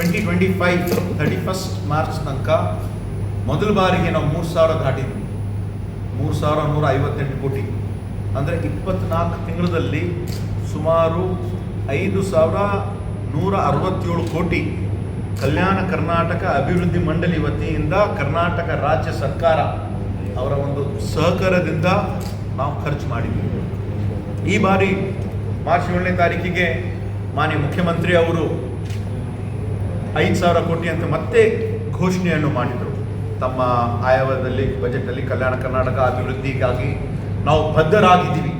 Twenty twenty five thirty first March ತನಕ ಮೊದಲ ಬಾರಿಗೆ ನಾವು ಮೂರು ಸಾವಿರ ದಾಟಿದ್ವಿ. ಮೂರು ಸಾವಿರ ನೂರ ಐವತ್ತೆಂಟು ಕೋಟಿ. ಅಂದರೆ ಇಪ್ಪತ್ನಾಲ್ಕು ತಿಂಗಳಲ್ಲಿ ಸುಮಾರು ಐದು ಸಾವಿರ ನೂರ ಅರವತ್ತೇಳು ಕೋಟಿ ಕಲ್ಯಾಣ ಕರ್ನಾಟಕ ಅಭಿವೃದ್ಧಿ ಮಂಡಳಿ ವತಿಯಿಂದ ಕರ್ನಾಟಕ ರಾಜ್ಯ ಸರ್ಕಾರ ಅವರ ಒಂದು ಸಹಕಾರದಿಂದ ನಾವು ಖರ್ಚು ಮಾಡಿದ್ವಿ. ಈ ಬಾರಿ ಮಾರ್ಚ್ ಏಳನೇ ತಾರೀಕಿಗೆ ಮಾನ್ಯ ಮುಖ್ಯಮಂತ್ರಿ ಅವರು ಐದು ಸಾವಿರ ಕೋಟಿ ಅಂತ ಮತ್ತೆ ಘೋಷಣೆಯನ್ನು ಮಾಡಿದರು. ತಮ್ಮ ಆಯವದಲ್ಲಿ ಬಜೆಟಲ್ಲಿ ಕಲ್ಯಾಣ ಕರ್ನಾಟಕ ಅಭಿವೃದ್ಧಿಗಾಗಿ ನಾವು ಬದ್ಧರಾಗಿದ್ದೀವಿ.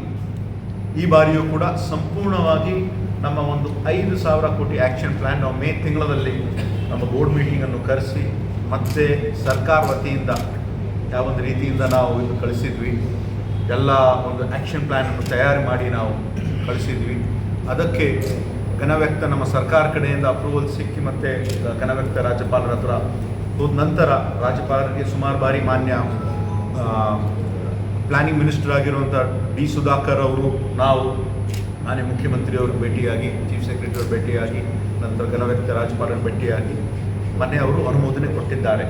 ಈ ಬಾರಿಯೂ ಕೂಡ ಸಂಪೂರ್ಣವಾಗಿ ನಮ್ಮ ಒಂದು ಐದು ಸಾವಿರ ಕೋಟಿ ಆ್ಯಕ್ಷನ್ ಪ್ಲ್ಯಾನ್ ನಾವು ಮೇ ತಿಂಗಳಲ್ಲಿ ನಮ್ಮ ಬೋರ್ಡ್ ಮೀಟಿಂಗನ್ನು ಕರೆಸಿ, ಮತ್ತೆ ಸರ್ಕಾರ ವತಿಯಿಂದ ಯಾವೊಂದು ರೀತಿಯಿಂದ ನಾವು ಇದು ಕಳಿಸಿದ್ವಿ, ಎಲ್ಲ ಒಂದು ಆ್ಯಕ್ಷನ್ ಪ್ಲ್ಯಾನನ್ನು ತಯಾರಿ ಮಾಡಿ ನಾವು ಕಳಿಸಿದ್ವಿ. ಅದಕ್ಕೆ ಘನವ್ಯಕ್ತ ನಮ್ಮ ಸರ್ಕಾರ ಕಡೆಯಿಂದ ಅಪ್ರೂವಲ್ ಸಿಕ್ಕಿ ಮತ್ತು ಘನವ್ಯಕ್ತ ರಾಜ್ಯಪಾಲರ ಹತ್ರ ಹೋದ ನಂತರ ರಾಜ್ಯಪಾಲರಿಗೆ ಸುಮಾರು ಬಾರಿ ಮಾನ್ಯ ಪ್ಲಾನಿಂಗ್ ಮಿನಿಸ್ಟರ್ ಆಗಿರುವಂಥ ಡಿ ಸುಧಾಕರ್ ಅವರು, ನಾವು ನಾನೇ ಮುಖ್ಯಮಂತ್ರಿಯವರು ಭೇಟಿಯಾಗಿ ಚೀಫ್ ಸೆಕ್ರೆಟರಿ ಭೇಟಿಯಾಗಿ, ನಂತರ ಘನವ್ಯಕ್ತ ರಾಜ್ಯಪಾಲರ ಭೇಟಿಯಾಗಿ ಮೊನ್ನೆ ಅವರು ಅನುಮೋದನೆ ಕೊಟ್ಟಿದ್ದಾರೆ.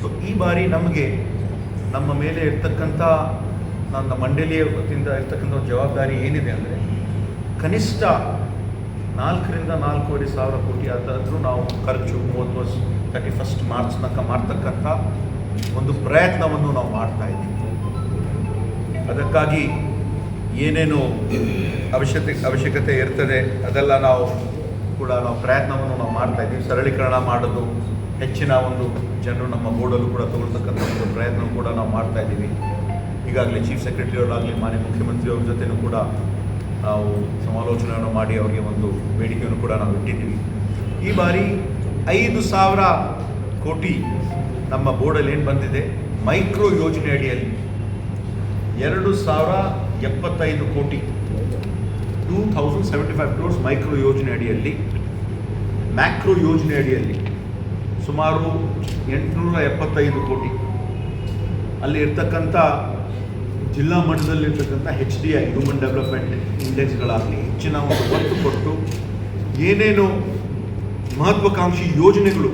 ಸೊ ಈ ಬಾರಿ ನಮಗೆ ನಮ್ಮ ಮೇಲೆ ಇರ್ತಕ್ಕಂಥ, ನನ್ನ ಮಂಡಳಿಯ ವತಿಯಿಂದ ಇರ್ತಕ್ಕಂಥ ಜವಾಬ್ದಾರಿ ಏನಿದೆ ಅಂದರೆ, ಕನಿಷ್ಠ ನಾಲ್ಕರಿಂದ ನಾಲ್ಕೂವರೆ ಸಾವಿರ ಕೋಟಿ ಆದರೂ ನಾವು ಖರ್ಚು ಮೂವತ್ತು ವರ್ಷ ತರ್ಟಿ ಫಸ್ಟ್ ಮಾರ್ಚ್ ತನಕ ಮಾಡ್ತಕ್ಕಂಥ ಒಂದು ಪ್ರಯತ್ನವನ್ನು ನಾವು ಮಾಡ್ತಾ ಇದ್ದೀವಿ. ಅದಕ್ಕಾಗಿ ಏನೇನು ಅವಶ್ಯತೆ, ಅವಶ್ಯಕತೆ ಇರ್ತದೆ ಅದೆಲ್ಲ ನಾವು ಕೂಡ ನಾವು ಪ್ರಯತ್ನವನ್ನು ನಾವು ಮಾಡ್ತಾ ಇದ್ದೀವಿ. ಸರಳೀಕರಣ ಮಾಡೋದು, ಹೆಚ್ಚಿನ ಒಂದು ಜನರು ನಮ್ಮ ಬೋರ್ಡಲ್ಲೂ ಕೂಡ ತಗೊಳ್ತಕ್ಕಂಥ ಒಂದು ಪ್ರಯತ್ನ ಕೂಡ ನಾವು ಮಾಡ್ತಾ ಇದ್ದೀವಿ. ಈಗಾಗಲೇ ಚೀಫ್ ಸೆಕ್ರೆಟರಿಯವರಾಗಲಿ ಮಾನ್ಯ ಮುಖ್ಯಮಂತ್ರಿಯವ್ರ ಜೊತೆಯೂ ಕೂಡ ನಾವು ಸಮಾಲೋಚನೆಯನ್ನು ಮಾಡಿ ಅವರಿಗೆ ಒಂದು ಬೇಡಿಕೆಯನ್ನು ಕೂಡ ನಾವು ಇಟ್ಟಿದ್ದೀವಿ. ಈ ಬಾರಿ ಐದು ಸಾವಿರ ಕೋಟಿ ನಮ್ಮ ಬೋರ್ಡಲ್ಲಿ ಏನು ಬಂದಿದೆ? ಮೈಕ್ರೋ ಯೋಜನೆ ಅಡಿಯಲ್ಲಿ ಎರಡು ಸಾವಿರ ಎಪ್ಪತ್ತೈದು ಕೋಟಿ, two thousand seventy five crores micro ಯೋಜನೆ ಅಡಿಯಲ್ಲಿ, ಮ್ಯಾಕ್ರೋ ಯೋಜನೆ ಅಡಿಯಲ್ಲಿ ಸುಮಾರು ಎಂಟುನೂರ ಎಪ್ಪತ್ತೈದು ಕೋಟಿ. ಅಲ್ಲಿ ಇರ್ತಕ್ಕಂಥ ಜಿಲ್ಲಾ ಮಟ್ಟದಲ್ಲಿರ್ತಕ್ಕಂಥ H D I human development ಇಂಡೆಕ್ಸ್ಗಳಾಗಲಿ ಹೆಚ್ಚಿನ ಒಂದು ಒತ್ತು ಕೊಟ್ಟು ಏನೇನು ಮಹತ್ವಾಕಾಂಕ್ಷಿ ಯೋಜನೆಗಳು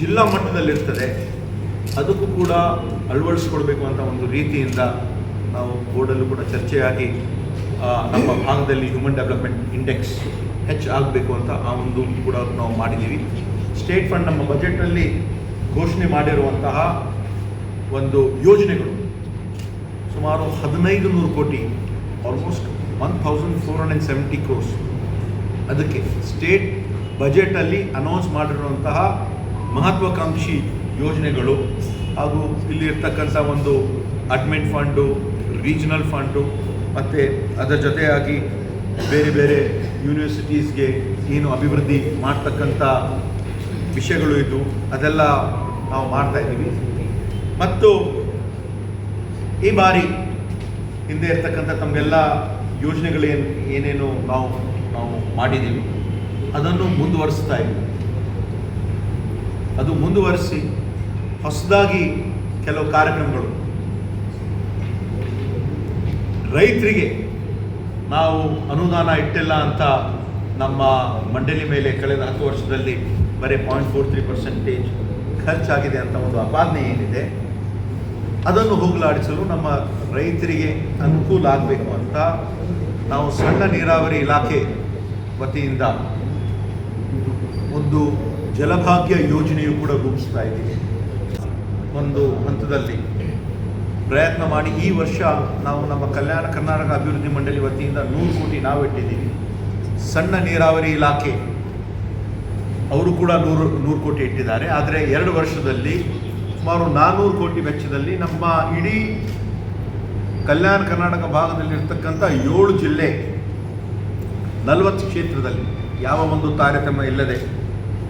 ಜಿಲ್ಲಾ ಮಟ್ಟದಲ್ಲಿರ್ತದೆ, ಅದಕ್ಕೂ ಕೂಡ ಅಳವಡಿಸ್ಕೊಡ್ಬೇಕು ಅಂತ ಒಂದು ರೀತಿಯಿಂದ ನಾವು ಬೋರ್ಡಲ್ಲೂ ಕೂಡ ಚರ್ಚೆಯಾಗಿ ನಮ್ಮ ಭಾಗದಲ್ಲಿ ಹ್ಯೂಮನ್ ಡೆವಲಪ್ಮೆಂಟ್ ಇಂಡೆಕ್ಸ್ ಹೆಚ್ಚು ಆಗಬೇಕು ಅಂತ ಆ ಒಂದು ಕೂಡ ನಾವು ಮಾಡಿದ್ದೀವಿ. ಸ್ಟೇಟ್ ಫಂಡ್ ನಮ್ಮ ಬಜೆಟ್ನಲ್ಲಿ ಘೋಷಣೆ ಮಾಡಿರುವಂತಹ ಒಂದು ಯೋಜನೆಗಳು. ಸುಮಾರು ಹದಿನೈದು ನೂರು ಕೋಟಿ almost one thousand four hundred seventy crores ಅದಕ್ಕೆ ಸ್ಟೇಟ್ ಬಜೆಟಲ್ಲಿ ಅನೌನ್ಸ್ ಮಾಡಿರುವಂತಹ ಮಹತ್ವಾಕಾಂಕ್ಷಿ ಯೋಜನೆಗಳು ಹಾಗೂ ಇಲ್ಲಿ ಇರ್ತಕ್ಕಂಥ ಒಂದು ಅಡ್ಮಿಂಟ್ ಫಂಡು ರೀಜನಲ್ ಫಂಡು ಮತ್ತು ಅದರ ಜೊತೆಯಾಗಿ ಬೇರೆ ಬೇರೆ ಯೂನಿವರ್ಸಿಟೀಸ್ಗೆ ಏನು ಅಭಿವೃದ್ಧಿ ಮಾಡ್ತಕ್ಕಂಥ ವಿಷಯಗಳು ಇದು ಅದೆಲ್ಲ ನಾವು ಮಾಡ್ತಾ ಇದ್ದೀವಿ. ಮತ್ತು ಈ ಬಾರಿ ಹಿಂದೆ ಇರ್ತಕ್ಕಂಥ ತಮ್ಮೆಲ್ಲ ಯೋಜನೆಗಳೇನು ಏನೇನು ನಾವು ನಾವು ಮಾಡಿದ್ದೀವಿ ಅದನ್ನು ಮುಂದುವರಿಸ್ತಾ ಇದ್ದೀವಿ. ಅದು ಮುಂದುವರಿಸಿ ಹೊಸದಾಗಿ ಕೆಲವು ಕಾರ್ಯಕ್ರಮಗಳು. ರೈತರಿಗೆ ನಾವು ಅನುದಾನ ಇಟ್ಟಿಲ್ಲ ಅಂತ ನಮ್ಮ ಮಂಡಳಿ ಮೇಲೆ ಕಳೆದ ಹತ್ತು ವರ್ಷದಲ್ಲಿ ಬರೀ ಪಾಯಿಂಟ್ ಫೋರ್ ತ್ರೀ ಪರ್ಸೆಂಟೇಜ್ ಖರ್ಚಾಗಿದೆ ಅಂತ ಒಂದು ಅಪಾದನೆ ಏನಿದೆ. ಅದನ್ನು ಹೋಗಲಾಡಿಸಲು ನಮ್ಮ ರೈತರಿಗೆ ಅನುಕೂಲ ಆಗಬೇಕು ಅಂತ ನಾವು ಸಣ್ಣ ನೀರಾವರಿ ಇಲಾಖೆ ವತಿಯಿಂದ ಒಂದು ಜಲಭಾಗ್ಯ ಯೋಜನೆಯು ಕೂಡ ರೂಪಿಸ್ತಾ ಇದ್ದೀವಿ. ಒಂದು ಹಂತದಲ್ಲಿ ಪ್ರಯತ್ನ ಮಾಡಿ ಈ ವರ್ಷ ನಾವು ನಮ್ಮ ಕಲ್ಯಾಣ ಕರ್ನಾಟಕ ಅಭಿವೃದ್ಧಿ ಮಂಡಳಿ ವತಿಯಿಂದ ನೂರು ಕೋಟಿ ನಾವು ಇಟ್ಟಿದ್ದೀವಿ. ಸಣ್ಣ ನೀರಾವರಿ ಇಲಾಖೆ, ಅವರು ಕೂಡ ನೂರು ನೂರು ಕೋಟಿ ಇಟ್ಟಿದ್ದಾರೆ. ಆದರೆ ಎರಡು ವರ್ಷದಲ್ಲಿ ಸುಮಾರು ನಾನ್ನೂರು ಕೋಟಿ ವೆಚ್ಚದಲ್ಲಿ ನಮ್ಮ ಇಡೀ ಕಲ್ಯಾಣ ಕರ್ನಾಟಕ ಭಾಗದಲ್ಲಿರ್ತಕ್ಕಂಥ ಏಳು ಜಿಲ್ಲೆ ನಲವತ್ತು ಕ್ಷೇತ್ರದಲ್ಲಿ ಯಾವ ಒಂದು ತಾರತಮ್ಯ ಇಲ್ಲದೆ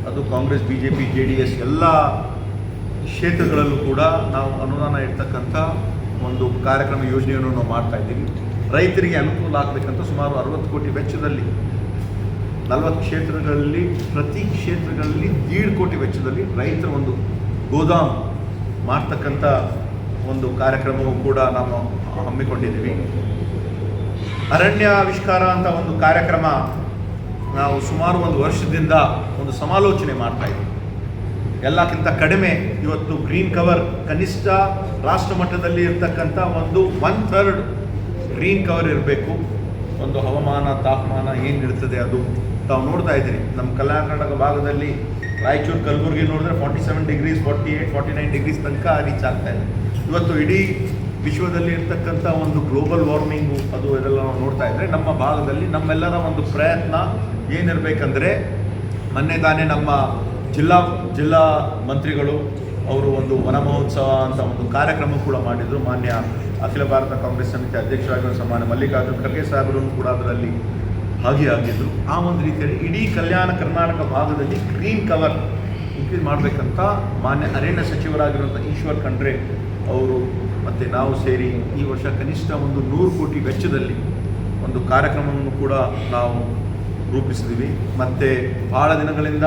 ಅದು Congress B J P J D S ಎಲ್ಲ ಕ್ಷೇತ್ರಗಳಲ್ಲೂ ಕೂಡ ನಾವು ಅನುದಾನ ಇರ್ತಕ್ಕಂಥ ಒಂದು ಕಾರ್ಯಕ್ರಮ ಯೋಜನೆಯನ್ನು ನಾವು ಮಾಡ್ತಾ ಇದ್ದೀವಿ. ರೈತರಿಗೆ ಅನುಕೂಲ ಆಗಬೇಕಂತ ಸುಮಾರು ಅರವತ್ತು ಕೋಟಿ ವೆಚ್ಚದಲ್ಲಿ, ನಲವತ್ತು ಕ್ಷೇತ್ರಗಳಲ್ಲಿ, ಪ್ರತಿ ಕ್ಷೇತ್ರಗಳಲ್ಲಿ ದೀಡ್ ಕೋಟಿ ವೆಚ್ಚದಲ್ಲಿ ರೈತರ ಒಂದು ಗೋದಾಮ್ ಮಾಡ್ತಕ್ಕಂಥ ಒಂದು ಕಾರ್ಯಕ್ರಮವು ಕೂಡ ನಾವು ಹಮ್ಮಿಕೊಂಡಿದ್ದೀವಿ. ಅರಣ್ಯ ಆವಿಷ್ಕಾರ ಅಂತ ಒಂದು ಕಾರ್ಯಕ್ರಮ ನಾವು ಸುಮಾರು ಒಂದು ವರ್ಷದಿಂದ ಒಂದು ಸಮಾಲೋಚನೆ ಮಾಡ್ತಾ ಇದ್ದೀವಿ. ಎಲ್ಲಕ್ಕಿಂತ ಕಡಿಮೆ ಇವತ್ತು ಗ್ರೀನ್ ಕವರ್ ಕನಿಷ್ಠ ರಾಷ್ಟ್ರ ಮಟ್ಟದಲ್ಲಿ ಇರ್ತಕ್ಕಂಥ ಒಂದು ಒನ್ ಥರ್ಡ್ ಗ್ರೀನ್ ಕವರ್ ಇರಬೇಕು. ಒಂದು ಹವಾಮಾನ, ತಾಪಮಾನ ಏನಿರ್ತದೆ ಅದು ತಾವು ನೋಡ್ತಾ ಇದ್ದೀರಿ. ನಮ್ಮ ಕರ್ನಾಟಕ ಭಾಗದಲ್ಲಿ ರಾಯಚೂರು, ಕಲಬುರಗಿ ನೋಡಿದ್ರೆ forty seven degrees forty eight forty nine degrees ತನಕ ರೀಚ್ ಆಗ್ತಾ ಇದೆ. ಇವತ್ತು ಇಡೀ ವಿಶ್ವದಲ್ಲಿ ಇರ್ತಕ್ಕಂಥ ಒಂದು ಗ್ಲೋಬಲ್ ವಾರ್ಮಿಂಗು ಅದು ಇದೆಲ್ಲ ನಾವು ನೋಡ್ತಾ ಇದ್ದರೆ ನಮ್ಮ ಭಾಗದಲ್ಲಿ ನಮ್ಮೆಲ್ಲರ ಒಂದು ಪ್ರಯತ್ನ ಏನಿರಬೇಕಂದ್ರೆ ಮೊನ್ನೆ ತಾನೇ ನಮ್ಮ ಜಿಲ್ಲಾ ಜಿಲ್ಲಾ ಮಂತ್ರಿಗಳು ಅವರು ಒಂದು ವನ ಮಹೋತ್ಸವ ಅಂತ ಒಂದು ಕಾರ್ಯಕ್ರಮ ಕೂಡ ಮಾಡಿದರು. ಮಾನ್ಯ ಅಖಿಲ ಭಾರತ ಕಾಂಗ್ರೆಸ್ ಸಮಿತಿ ಅಧ್ಯಕ್ಷರಾಗಿರುವ ಸಮಾನ ಮಲ್ಲಿಕಾರ್ಜುನ್ ಖರ್ಗೆ ಸಾಹೇಬರು ಕೂಡ ಅದರಲ್ಲಿ ಭಾಗಿಯಾಗಿದ್ದರು ಆ ಒಂದು ರೀತಿಯಲ್ಲಿ ಇಡೀ ಕಲ್ಯಾಣ ಕರ್ನಾಟಕ ಭಾಗದಲ್ಲಿ ಗ್ರೀನ್ ಕವರ್ ಇನ್ಕ್ರೀಸ್ ಮಾಡಬೇಕಂತ ಮಾನ್ಯ ಅರಣ್ಯ ಸಚಿವರಾಗಿರುವಂಥ ಈಶ್ವರ್ ಖಂಡ್ರೆ ಅವರು ಮತ್ತು ನಾವು ಸೇರಿ ಈ ವರ್ಷ ಕನಿಷ್ಠ ಒಂದು ನೂರು ಕೋಟಿ ವೆಚ್ಚದಲ್ಲಿ ಒಂದು ಕಾರ್ಯಕ್ರಮವನ್ನು ಕೂಡ ನಾವು ರೂಪಿಸಿದ್ವಿ ಮತ್ತು ಭಾಳ ದಿನಗಳಿಂದ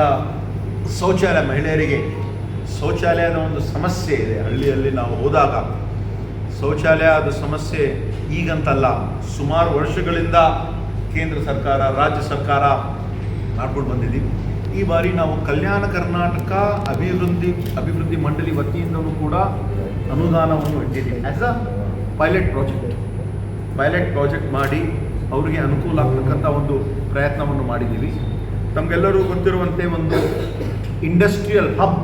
ಶೌಚಾಲಯ ಮಹಿಳೆಯರಿಗೆ ಶೌಚಾಲಯದ ಒಂದು ಸಮಸ್ಯೆ ಇದೆ. ಹಳ್ಳಿಯಲ್ಲಿ ನಾವು ಹೋದಾಗ ಶೌಚಾಲಯದ ಸಮಸ್ಯೆ ಈಗಂತಲ್ಲ. ಸುಮಾರು ವರ್ಷಗಳಿಂದ ಕೇಂದ್ರ ಸರ್ಕಾರ, ರಾಜ್ಯ ಸರ್ಕಾರ ಮಾಡ್ಕೊಂಡು ಬಂದಿದ್ದೀವಿ. ಈ ಬಾರಿ ನಾವು ಕಲ್ಯಾಣ ಕರ್ನಾಟಕ ಅಭಿವೃದ್ಧಿ ಅಭಿವೃದ್ಧಿ ಮಂಡಳಿ ವತಿಯಿಂದಲೂ ಕೂಡ ಅನುದಾನವನ್ನು ಇಟ್ಟಿದ್ದೀವಿ. As a pilot project pilot project ಮಾಡಿ ಅವರಿಗೆ ಅನುಕೂಲ ಆಗ್ತಕ್ಕಂಥ ಒಂದು ಪ್ರಯತ್ನವನ್ನು ಮಾಡಿದ್ದೀವಿ. ತಮಗೆಲ್ಲರೂ ಗೊತ್ತಿರುವಂತೆ ಒಂದು ಇಂಡಸ್ಟ್ರಿಯಲ್ ಹಬ್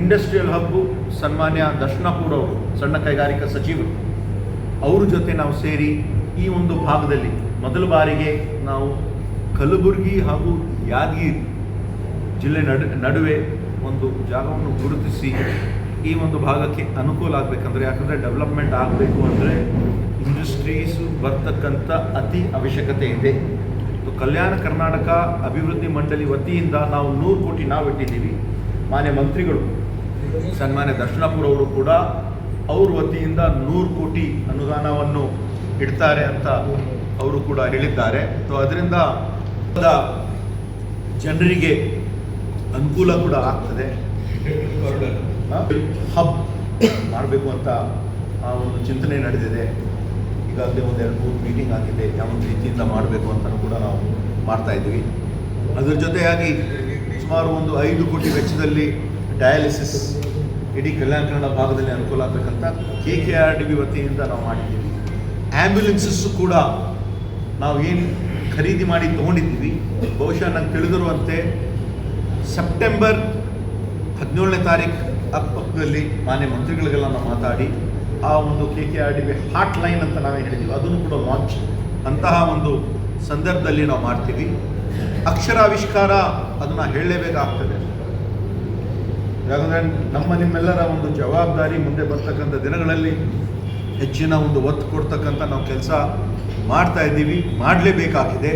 ಇಂಡಸ್ಟ್ರಿಯಲ್ ಹಬ್ಬು ಸನ್ಮಾನ್ಯ ದರ್ಶನಾಪುರ್ ಸಣ್ಣ ಕೈಗಾರಿಕಾ ಸಚಿವರು, ಅವ್ರ ಜೊತೆ ನಾವು ಸೇರಿ ಈ ಒಂದು ಭಾಗದಲ್ಲಿ ಮೊದಲ ಬಾರಿಗೆ ನಾವು ಕಲಬುರಗಿ ಹಾಗೂ ಯಾದಗಿರಿ ಜಿಲ್ಲೆ ನಡು, ನಡುವೆ ಒಂದು ಜಾಗವನ್ನು ಗುರುತಿಸಿ ಈ ಒಂದು ಭಾಗಕ್ಕೆ ಅನುಕೂಲ ಆಗಬೇಕಂದ್ರೆ, ಯಾಕಂದರೆ ಡೆವಲಪ್ಮೆಂಟ್ ಆಗಬೇಕು ಅಂದರೆ ಇಂಡಸ್ಟ್ರೀಸು ಬರ್ತಕ್ಕಂಥ ಅತಿ ಅವಶ್ಯಕತೆ ಇದೆ. ಕಲ್ಯಾಣ ಕರ್ನಾಟಕ ಅಭಿವೃದ್ಧಿ ಮಂಡಳಿ ವತಿಯಿಂದ ನಾವು ನೂರು ಕೋಟಿ ನಾವು ಇಟ್ಟಿದ್ದೀವಿ. ಮಾನ್ಯ ಮಂತ್ರಿಗಳು, ಸನ್ಮಾನ್ಯ ದರ್ಶನಾಪುರ ಅವರು ಕೂಡ ಅವ್ರ ವತಿಯಿಂದ ನೂರು ಕೋಟಿ ಅನುದಾನವನ್ನು ಇಡ್ತಾರೆ ಅಂತ ಅವರು ಕೂಡ ಹೇಳಿದ್ದಾರೆ. ಸೊ ಅದರಿಂದ ಜನರಿಗೆ ಅನುಕೂಲ ಕೂಡ ಆಗ್ತದೆ. ಹಬ್ ಮಾಡಬೇಕು ಅಂತ ಆ ಒಂದು ಚಿಂತನೆ ನಡೆದಿದೆ. ಈಗಾಗಲೇ ಒಂದೆರಡು ಮೂರು ಮೀಟಿಂಗ್ ಆಗಿದೆ. ಯಾವ ಒಂದು ರೀತಿಯಿಂದ ಮಾಡಬೇಕು ಅಂತಲೂ ಕೂಡ ನಾವು ಮಾಡ್ತಾ ಇದ್ದೀವಿ. ಅದರ ಜೊತೆಯಾಗಿ ಸುಮಾರು ಒಂದು ಐದು ಕೋಟಿ ವೆಚ್ಚದಲ್ಲಿ ಡಯಾಲಿಸಿಸ್ ಇಡೀ ಕಲ್ಯಾಣ ಕನ್ನಡ ಭಾಗದಲ್ಲಿ ಅನುಕೂಲ ಆಗ್ತಕ್ಕಂಥ K K R D B ವತಿಯಿಂದ ನಾವು ಮಾಡಿದ್ದೀವಿ. ಆ್ಯಂಬ್ಯುಲೆನ್ಸಸ್ಸು ಕೂಡ ನಾವು ಏನು ಖರೀದಿ ಮಾಡಿ ತೊಗೊಂಡಿದ್ದೀವಿ. ಬಹುಶಃ ನಂಗೆ ತಿಳಿದಿರುವಂತೆ ಸೆಪ್ಟೆಂಬರ್ ಹದಿನೇಳನೇ ತಾರೀಕು ಅಕ್ಕಪಕ್ಕದಲ್ಲಿ ಮಾನ್ಯ ಮಂತ್ರಿಗಳಿಗೆಲ್ಲ ನಾವು ಮಾತಾಡಿ ಆ ಒಂದು K K R D B hotline ಅಂತ ನಾವೇ ಹೇಳಿದ್ದೀವಿ ಅದನ್ನು ಕೂಡ ಲಾಂಚ್ ಅಂತಹ ಒಂದು ಸಂದರ್ಭದಲ್ಲಿ ನಾವು ಮಾಡ್ತೀವಿ. ಅಕ್ಷರಾವಿಷ್ಕಾರ ಅದನ್ನು ಹೇಳಲೇಬೇಕಾಗ್ತದೆ. ಯಾಕಂದರೆ ನಮ್ಮ ನಿಮ್ಮೆಲ್ಲರ ಒಂದು ಜವಾಬ್ದಾರಿ ಮುಂದೆ ಬರ್ತಕ್ಕಂಥ ದಿನಗಳಲ್ಲಿ ಹೆಚ್ಚಿನ ಒಂದು ಒತ್ತು ಕೊಡ್ತಕ್ಕಂಥ ನಾವು ಕೆಲಸ ಮಾಡ್ತಾ ಇದ್ದೀವಿ ಮಾಡಲೇಬೇಕಾಗಿದೆ.